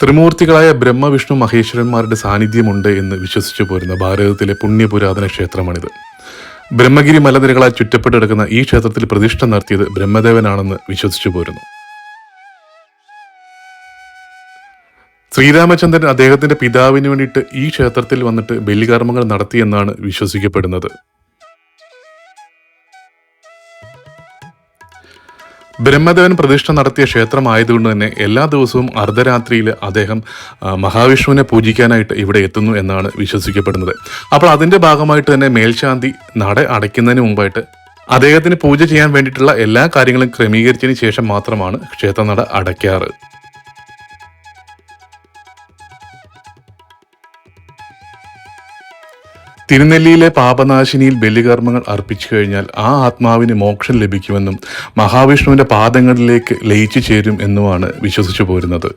ത്രിമൂർത്തികളായ ബ്രഹ്മവിഷ്ണു മഹേശ്വരന്മാരുടെ സാന്നിധ്യമുണ്ട് എന്ന് വിശ്വസിച്ചു പോരുന്ന ഭാരതത്തിലെ പുണ്യപുരാതന ക്ഷേത്രമാണിത്. ബ്രഹ്മഗിരി മലനിരകളാൽ ചുറ്റപ്പെട്ട് കിടക്കുന്ന ഈ ക്ഷേത്രത്തിൽ പ്രതിഷ്ഠ നടത്തിയത് ബ്രഹ്മദേവനാണെന്ന് വിശ്വസിച്ചു പോരുന്നു. ശ്രീരാമചന്ദ്രൻ അദ്ദേഹത്തിന്റെ പിതാവിന് വേണ്ടിയിട്ട് ഈ ക്ഷേത്രത്തിൽ വന്നിട്ട് ബലികർമ്മങ്ങൾ നടത്തിയെന്നാണ് വിശ്വസിക്കപ്പെടുന്നത്. ബ്രഹ്മദേവൻ പ്രതിഷ്ഠ നടത്തിയ ക്ഷേത്രമായതുകൊണ്ട് തന്നെ എല്ലാ ദിവസവും അർദ്ധരാത്രിയിൽ അദ്ദേഹം മഹാവിഷ്ണുവിനെ പൂജിക്കാനായിട്ട് ഇവിടെ എത്തുന്നു എന്നാണ് വിശ്വസിക്കപ്പെടുന്നത്. അപ്പോൾ അതിന്റെ ഭാഗമായിട്ട് തന്നെ മേൽശാന്തി നട അടയ്ക്കുന്നതിന് മുമ്പായിട്ട് അദ്ദേഹത്തിന് പൂജ ചെയ്യാൻ വേണ്ടിയിട്ടുള്ള എല്ലാ കാര്യങ്ങളും ക്രമീകരിച്ചതിന് ശേഷം മാത്രമാണ് ക്ഷേത്രനട അടയ്ക്കാറ്. തിരുനെല്ലിയിലെ പാപനാശിനിയിൽ ബലികർമ്മങ്ങൾ അർപ്പിച്ചു കഴിഞ്ഞാൽ ആ ആത്മാവിന് മോക്ഷം ലഭിക്കുമെന്നും മഹാവിഷ്ണുവിന്റെ പാദങ്ങളിലേക്ക് ലയിച്ചു ചേരും എന്നുമാണ് വിശ്വസിച്ചു പോരുന്നത്.